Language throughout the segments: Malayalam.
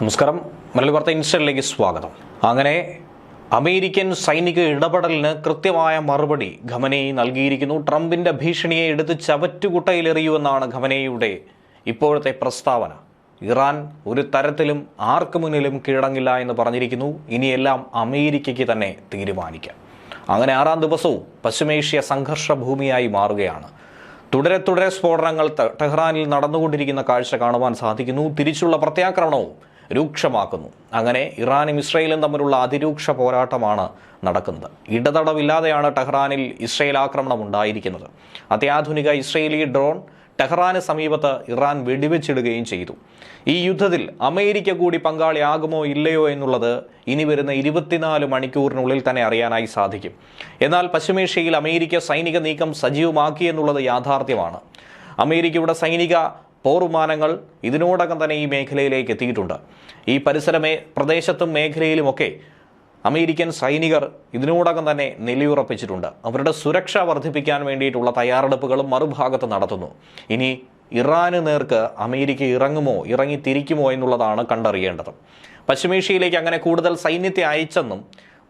നമസ്കാരം. മലയാളി വാർത്ത ഇൻസ്റ്റലിലേക്ക് സ്വാഗതം. അങ്ങനെ അമേരിക്കൻ സൈനിക ഇടപെടലിന് കൃത്യമായ മറുപടി ഖമനേയി നൽകിയിരിക്കുന്നു. ട്രംപിന്റെ ഭീഷണിയെ എടുത്ത് ചവറ്റുകുട്ടയിലെറിയുമെന്നാണ് ഖമനേയുടെ ഇപ്പോഴത്തെ പ്രസ്താവന. ഇറാൻ ഒരു തരത്തിലും ആർക്കു മുന്നിലും കീഴടങ്ങില്ല എന്ന് പറഞ്ഞിരിക്കുന്നു. ഇനിയെല്ലാം അമേരിക്കയ്ക്ക് തന്നെ തീരുമാനിക്കാം. അങ്ങനെ ആറാം ദിവസവും പശ്ചിമേഷ്യ സംഘർഷ ഭൂമിയായി മാറുകയാണ്. തുടരെ തുടരെ സ്ഫോടനങ്ങൾ ടെഹ്റാനിൽ നടന്നുകൊണ്ടിരിക്കുന്ന കാഴ്ച കാണുവാൻ സാധിക്കുന്നു. തിരിച്ചുള്ള പ്രത്യാക്രമണവും രൂക്ഷമാക്കുന്നു. അങ്ങനെ ഇറാനും ഇസ്രയേലും തമ്മിലുള്ള അതിരൂക്ഷ പോരാട്ടമാണ് നടക്കുന്നത്. ഇടതടവില്ലാതെയാണ് ടെഹ്റാനിൽ ഇസ്രയേൽ ആക്രമണം ഉണ്ടായിരിക്കുന്നത്. അത്യാധുനിക ഇസ്രയേലി ഡ്രോൺ ടെഹ്റാന് സമീപത്ത് ഇറാൻ വെടിവെച്ചിടുകയും ചെയ്തു. ഈ യുദ്ധത്തിൽ അമേരിക്ക കൂടി പങ്കാളിയാകുമോ ഇല്ലയോ എന്നുള്ളത് ഇനി വരുന്ന ഇരുപത്തിനാല് മണിക്കൂറിനുള്ളിൽ തന്നെ അറിയാനായി സാധിക്കും. എന്നാൽ പശ്ചിമേഷ്യയിൽ അമേരിക്ക സൈനിക നീക്കം സജീവമാക്കി എന്നുള്ളത് യാഥാർത്ഥ്യമാണ്. അമേരിക്കയുടെ സൈനിക പോർവിമാനങ്ങൾ ഇതിനോടകം തന്നെ ഈ മേഖലയിലേക്ക് എത്തിയിട്ടുണ്ട്. ഈ പരിസരമേ പ്രദേശത്തും മേഖലയിലുമൊക്കെ അമേരിക്കൻ സൈനികർ ഇതിനോടകം തന്നെ നിലയുറപ്പിച്ചിട്ടുണ്ട് അവരുടെ സുരക്ഷ വർദ്ധിപ്പിക്കാൻ വേണ്ടിയിട്ടുള്ള തയ്യാറെടുപ്പുകളും മറുഭാഗത്ത് നടത്തുന്നു. ഇനി ഇറാന് നേർക്ക് അമേരിക്ക ഇറങ്ങുമോ ഇറങ്ങി തിരിക്കുമോ എന്നുള്ളതാണ് കണ്ടറിയേണ്ടത്. പശ്ചിമേഷ്യയിലേക്ക് അങ്ങനെ കൂടുതൽ സൈന്യത്തെ അയച്ചെന്നും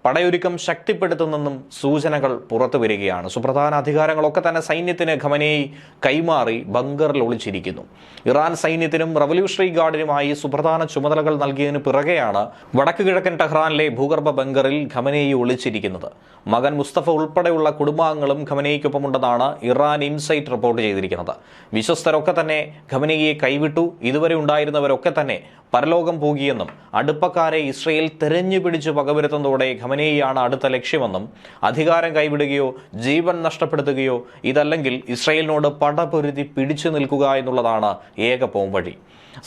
പടയൊരുക്കം ശക്തിപ്പെടുത്തുന്നെന്നും സൂചനകൾ പുറത്തു വരികയാണ്. സുപ്രധാന അധികാരങ്ങളൊക്കെ തന്നെ സൈന്യത്തിന് ഖമനേയി കൈമാറി ബങ്കറിൽ ഒളിച്ചിരിക്കുന്നു. ഇറാൻ സൈന്യത്തിനും റവല്യൂഷണറി ഗാർഡിനുമായി സുപ്രധാന ചുമതലകൾ നൽകിയതിന് പിറകെയാണ് വടക്കു കിഴക്കൻ ടെഹ്റാനിലെ ഭൂഗർഭ ബങ്കറിൽ ഖമനേയി ഒളിച്ചിരിക്കുന്നത്. മകൻ മുസ്തഫ ഉൾപ്പെടെയുള്ള കുടുംബാംഗങ്ങളും ഖമനേയ്ക്കൊപ്പമുണ്ടെന്നാണ് ഇറാൻ ഇൻസൈറ്റ് റിപ്പോർട്ട് ചെയ്തിരിക്കുന്നത്. വിശ്വസ്തരൊക്കെ തന്നെ ഖമനയെ കൈവിട്ടു. ഇതുവരെ ഉണ്ടായിരുന്നവരൊക്കെ തന്നെ പരലോകം പോകിയെന്നും അടുപ്പക്കാരെ ഇസ്രയേൽ തെരഞ്ഞു പിടിച്ച് വകവരുത്തുന്നതോടെ ഖമനേയിയാണ് അടുത്ത ലക്ഷ്യമെന്നും അധികാരം കൈവിടുകയോ ജീവൻ നഷ്ടപ്പെടുത്തുകയോ ഇതല്ലെങ്കിൽ ഇസ്രയേലിനോട് പടപൊരുതി പിടിച്ചു നിൽക്കുക എന്നുള്ളതാണ് ഏക പോംവഴി.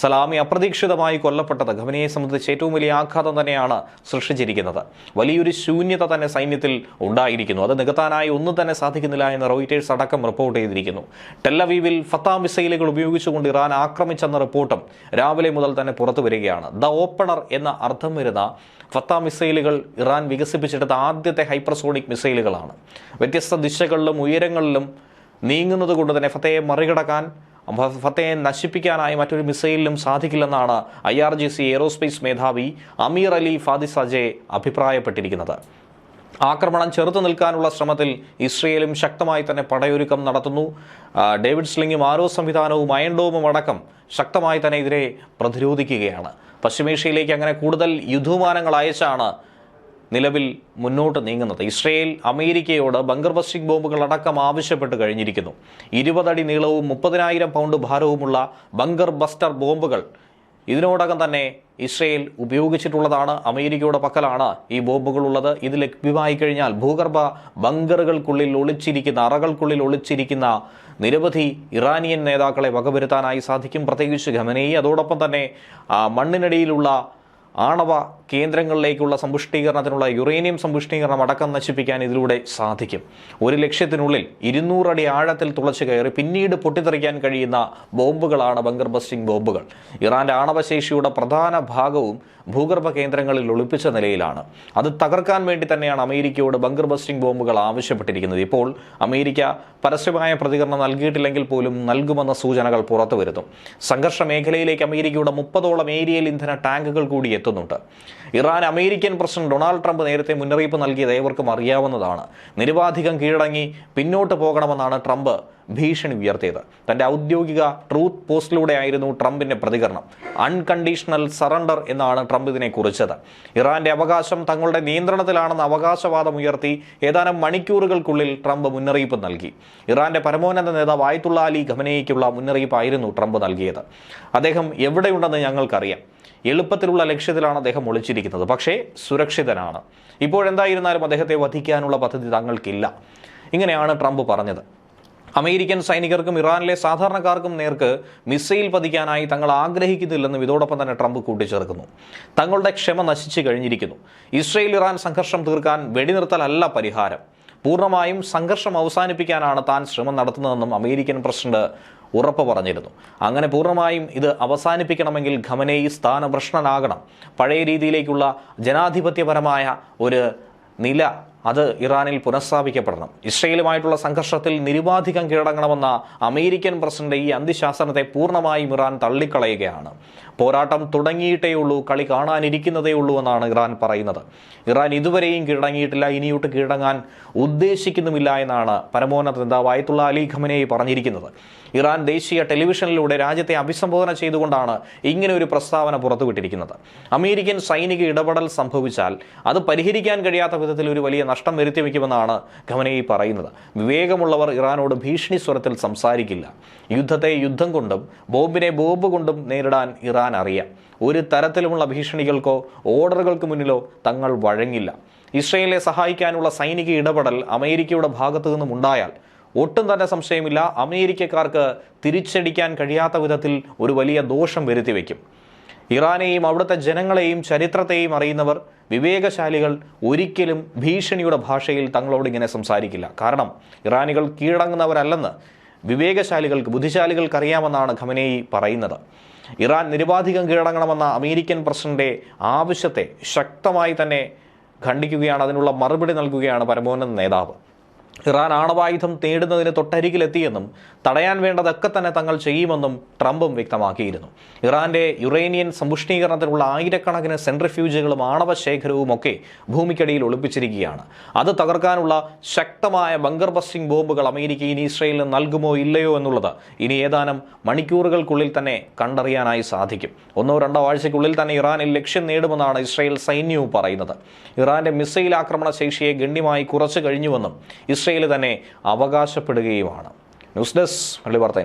സലാമി അപ്രതീക്ഷിതമായി കൊല്ലപ്പെട്ടത് ഖമനയെ സംബന്ധിച്ച് ഏറ്റവും വലിയ ആഘാതം തന്നെയാണ് സൃഷ്ടിച്ചിരിക്കുന്നത്. വലിയൊരു ശൂന്യത തന്നെ സൈന്യത്തിൽ ഉണ്ടായിരിക്കുന്നു. അത് നികത്താനായി ഒന്നും തന്നെ സാധിക്കുന്നില്ല എന്ന് റോയിറ്റേഴ്സ് അടക്കം റിപ്പോർട്ട് ചെയ്തിരിക്കുന്നു. ടെല്ലവീവിൽ ഫത്താ മിസൈലുകൾ ഉപയോഗിച്ചുകൊണ്ട് ഇറാൻ ആക്രമിച്ചെന്ന റിപ്പോർട്ടും രാവിലെ മുതൽ തന്നെ പുറത്തു വരികയാണ്. ദ ഓപ്പണർ എന്ന അർത്ഥം വരുന്ന ഫത്താ മിസൈലുകൾ ഇറാൻ വികസിപ്പിച്ചെടുത്ത ആദ്യത്തെ ഹൈപ്പർസോണിക് മിസൈലുകളാണ്. വ്യത്യസ്ത ദിശകളിലും ഉയരങ്ങളിലും നീങ്ങുന്നത് കൊണ്ട് തന്നെ ഫത്തയെ മറികടക്കാൻ ഫത്തയെ നശിപ്പിക്കാനായി മറ്റൊരു മിസൈലിലും സാധിക്കില്ലെന്നാണ് I R G C aerospace മേധാവി അമീർ അലി ഫാദിസജെ അഭിപ്രായപ്പെട്ടിരിക്കുന്നത്. ആക്രമണം ചെറുത്തു നിൽക്കാനുള്ള ശ്രമത്തിൽ ഇസ്രയേലും ശക്തമായി തന്നെ പടയൊരുക്കം നടത്തുന്നു. ഡേവിഡ് സ്ലിങ്ങും ആരോ സംവിധാനവും അയൺഡോമും അടക്കം ശക്തമായി തന്നെ ഇതിനെ പ്രതിരോധിക്കുകയാണ്. പശ്ചിമേഷ്യയിലേക്ക് അങ്ങനെ കൂടുതൽ യുദ്ധവിമാനങ്ങൾ അയച്ചാണ് നിലവിൽ മുന്നോട്ട് നീങ്ങുന്നത്. ഇസ്രയേൽ അമേരിക്കയോട് ബങ്കർ ബസ്റ്റിക് ബോംബുകൾ അടക്കം ആവശ്യപ്പെട്ട് കഴിഞ്ഞിരിക്കുന്നു. ഇരുപതടി നീളവും മുപ്പതിനായിരം പൗണ്ട് ഭാരവുമുള്ള ബങ്കർ ബസ്റ്റർ ബോംബുകൾ ഇതിനോടകം തന്നെ ഇസ്രയേൽ ഉപയോഗിച്ചിട്ടുള്ളതാണ്. അമേരിക്കയുടെ പക്കലാണ് ഈ ബോംബുകളുള്ളത്. ഇത് ലഭ്യമായി കഴിഞ്ഞാൽ ഭൂഗർഭ ബങ്കറുകൾക്കുള്ളിൽ ഒളിച്ചിരിക്കുന്ന അറകൾക്കുള്ളിൽ ഒളിച്ചിരിക്കുന്ന നിരവധി ഇറാനിയൻ നേതാക്കളെ വകവരുത്താനായി സാധിക്കും. പ്രത്യേകിച്ച് ഖമനേയി. അതോടൊപ്പം തന്നെ മണ്ണിനടിയിലുള്ള ആണവ കേന്ദ്രങ്ങളിലേക്കുള്ള സമ്പുഷ്ടീകരണത്തിനുള്ള യുറേനിയം സമ്പുഷ്ടീകരണം അടക്കം നശിപ്പിക്കാൻ ഇതിലൂടെ സാധിക്കും. ഒരു ലക്ഷ്യത്തിനുള്ളിൽ ഇരുന്നൂറടി ആഴത്തിൽ തുളച്ചു കയറി പിന്നീട് പൊട്ടിത്തെറിക്കാൻ കഴിയുന്ന ബോംബുകളാണ് ബങ്കർ ബസ്റ്റിംഗ് ബോംബുകൾ. ഇറാന്റെ ആണവശേഷിയുടെ പ്രധാന ഭാഗവും ഭൂഗർഭ കേന്ദ്രങ്ങളിൽ ഒളിപ്പിച്ച നിലയിലാണ്. അത് തകർക്കാൻ വേണ്ടി തന്നെയാണ് അമേരിക്കയോട് ബങ്കർ ബസ്റ്റിംഗ് ബോംബുകൾ ആവശ്യപ്പെട്ടിരിക്കുന്നത്. ഇപ്പോൾ അമേരിക്ക പരസ്യമായ പ്രതികരണം നൽകിയിട്ടില്ലെങ്കിൽ പോലും നൽകുമെന്ന സൂചനകൾ പുറത്തു വരുന്നു സംഘർഷ മേഖലയിലേക്ക് അമേരിക്കയുടെ മുപ്പതോളം ഏരിയൽ ഇന്ധന ടാങ്കുകൾ കൂടി എത്തുന്നുണ്ട്. Iran American president Donald Trump നേരത്തെ മുന്നറിയിപ്പ് നൽകിയത് ഏവർക്കും അറിയാവുന്നതാണ്. നിരുപാധികം കീഴടങ്ങി പിന്നോട്ട് പോകണമെന്നാണ് ട്രംപ് ഭീഷണി ഉയർത്തിയത്. തന്റെ ഔദ്യോഗിക ട്രൂത്ത് പോസ്റ്റിലൂടെ ആയിരുന്നു ട്രംപിന്റെ പ്രതികരണം. അൺകണ്ടീഷണൽ സറണ്ടർ എന്നാണ് ട്രംപ് ഇതിനെ കുറിച്ചത്. ഇറാന്റെ അവകാശം തങ്ങളുടെ നിയന്ത്രണത്തിലാണെന്ന് അവകാശവാദം ഉയർത്തി ഏതാനും മണിക്കൂറുകൾക്കുള്ളിൽ ട്രംപ് മുന്നറിയിപ്പ് നൽകി. ഇറാന്റെ പരമോന്നത നേതാവ് ആയത്തുള്ള അലി ഖമനയ്ക്കുള്ള മുന്നറിയിപ്പായിരുന്നു ട്രംപ് നൽകിയത്. അദ്ദേഹം എവിടെയുണ്ടെന്ന് ഞങ്ങൾക്കറിയാം. എളുപ്പത്തിലുള്ള ലക്ഷ്യത്തിലാണ് അദ്ദേഹം ഒളിച്ചിരിക്കുന്നത്. പക്ഷേ സുരക്ഷിതനാണ്. ഇപ്പോഴെന്തായിരുന്നാലും അദ്ദേഹത്തെ വധിക്കാനുള്ള പദ്ധതി തങ്ങൾക്കില്ല. ഇങ്ങനെയാണ് ട്രംപ് പറഞ്ഞത്. അമേരിക്കൻ സൈനികർക്കും ഇറാനിലെ സാധാരണക്കാർക്കും നേർക്ക് മിസൈൽ പതിക്കാനായി തങ്ങൾ ആഗ്രഹിക്കുന്നില്ലെന്നും ഇതോടൊപ്പം തന്നെ ട്രംപ് കൂട്ടിച്ചേർക്കുന്നു. തങ്ങളുടെ ക്ഷമ നശിച്ചു കഴിഞ്ഞിരിക്കുന്നു. ഇസ്രയേൽ ഇറാൻ സംഘർഷം തീർക്കാൻ വെടിനിർത്തലല്ല പരിഹാരം. പൂർണമായും സംഘർഷം അവസാനിപ്പിക്കാനാണ് താൻ ശ്രമം നടത്തുന്നതെന്നും അമേരിക്കൻ പ്രസിഡന്റ് ഉറപ്പ് പറഞ്ഞിരുന്നു. അങ്ങനെ പൂർണമായും ഇത് അവസാനിപ്പിക്കണമെങ്കിൽ ഖമനേയി സ്ഥാനഭ്രഷ്ടനാകണം. പഴയ രീതിയിലേക്കുള്ള ജനാധിപത്യപരമായ ഒരു നില അത് ഇറാനിൽ പുനഃസ്ഥാപിക്കപ്പെടണം. ഇസ്രയേലുമായിട്ടുള്ള സംഘർഷത്തിൽ നിരുപാധികം കീഴടങ്ങണമെന്ന അമേരിക്കൻ പ്രസിഡന്റ് ഈ അന്ത്യശാസനത്തെ പൂർണമായും ഇറാൻ തള്ളിക്കളയുകയാണ്. പോരാട്ടം തുടങ്ങിയിട്ടേ ഉള്ളൂ കളി കാണാനിരിക്കുന്നതേ ഉള്ളൂ എന്നാണ് ഇറാൻ പറയുന്നത്. ഇറാൻ ഇതുവരെയും കീഴടങ്ങിയിട്ടില്ല ഇനിയോട്ട് കീഴടങ്ങാൻ ഉദ്ദേശിക്കുന്നുമില്ല എന്നാണ് പരമോന്നത നേതാവ് ആയത്തുള്ള അലി ഖമനേയി പറഞ്ഞിരിക്കുന്നത്. ഇറാൻ ദേശീയ ടെലിവിഷനിലൂടെ രാജ്യത്തെ അഭിസംബോധന ചെയ്തുകൊണ്ടാണ് ഇങ്ങനെ ഒരു പ്രസ്താവന പുറത്തുവിട്ടിരിക്കുന്നത്. അമേരിക്കൻ സൈനിക ഇടപെടൽ സംഭവിച്ചാൽ അത് പരിഹരിക്കാൻ കഴിയാത്ത വിധത്തിൽ ഒരു വലിയ നഷ്ടം വരുത്തി വയ്ക്കുമെന്നാണ് പറയുന്നത്. വിവേകമുള്ളവർ ഇറാനോട് ഭീഷണി സ്വരത്തിൽ സംസാരിക്കില്ല. യുദ്ധത്തെ യുദ്ധം കൊണ്ടും ബോംബിനെ ബോംബ് കൊണ്ടും നേരിടാൻ ഇറാൻ അറിയാം. ഒരു തരത്തിലുമുള്ള ഭീഷണികൾക്കോ ഓർഡറുകൾക്ക് മുന്നിലോ തങ്ങൾ വഴങ്ങില്ല. ഇസ്രയേലിനെ സഹായിക്കാനുള്ള സൈനിക ഇടപെടൽ അമേരിക്കയുടെ ഭാഗത്തു നിന്നും ഉണ്ടായാൽ ഒട്ടും തന്നെ സംശയമില്ല. അമേരിക്കക്കാർക്ക് തിരിച്ചടിക്കാൻ കഴിയാത്ത വിധത്തിൽ ഒരു വലിയ ദോഷം വരുത്തി വയ്ക്കും. ഇറാനെയും അവിടുത്തെ ജനങ്ങളെയും ചരിത്രത്തെയും അറിയുന്നവർ വിവേകശാലികൾ ഒരിക്കലും ഭീഷണിയുടെ ഭാഷയിൽ തങ്ങളോട് ഇങ്ങനെ സംസാരിക്കില്ല. കാരണം ഇറാനികൾ കീഴടങ്ങുന്നവരല്ലെന്ന് വിവേകശാലികൾക്ക് ബുദ്ധിശാലികൾക്ക് അറിയാമെന്നാണ് ഖമനേയി പറയുന്നത്. ഇറാൻ നിരുപാധികം കീഴടങ്ങണമെന്ന അമേരിക്കൻ പ്രസിഡന്റെ ആവശ്യത്തെ ശക്തമായി തന്നെ ഖണ്ഡിക്കുകയാണ് അതിനുള്ള മറുപടി നൽകുകയാണ് പരമോന്നത നേതാവ്. ഇറാൻ ആണവായുധം നേടുന്നതിന് തൊട്ടരികിലെത്തിയെന്നും തടയാൻ വേണ്ടതൊക്കെ തന്നെ തങ്ങൾ ചെയ്യുമെന്നും ട്രംപും വ്യക്തമാക്കിയിരുന്നു. ഇറാന്റെ യുറേനിയൻ സമ്പുഷ്ടീകരണത്തിനുള്ള ആയിരക്കണക്കിന് സെൻട്രിഫ്യൂജുകളും ആണവ ശേഖരവും ഒക്കെ ഭൂമിക്കടിയിൽ ഒളിപ്പിച്ചിരിക്കുകയാണ്. അത് തകർക്കാനുള്ള ശക്തമായ ബങ്കർ ബസ്റ്റിംഗ് ബോംബുകൾ അമേരിക്ക ഇനി ഇസ്രയേലിന് നൽകുമോ ഇല്ലയോ എന്നുള്ളത് ഇനി ഏതാനും മണിക്കൂറുകൾക്കുള്ളിൽ തന്നെ കണ്ടറിയാനായി സാധിക്കും. ഒന്നോ രണ്ടോ ആഴ്ചയ്ക്കുള്ളിൽ തന്നെ ഇറാനിൽ ലക്ഷ്യം നേടുമെന്നാണ് ഇസ്രയേൽ സൈന്യവും പറയുന്നത്. ഇറാന്റെ മിസൈൽ ആക്രമണ ശേഷിയെ ഗണ്യമായി കുറച്ചു കഴിഞ്ഞുവെന്നും ഇസ്രയേൽ തന്നെ അവകാശപ്പെടുകയുമാണ്. ന്യൂസ് ഡെസ്ക് മള്ളി വാർത്ത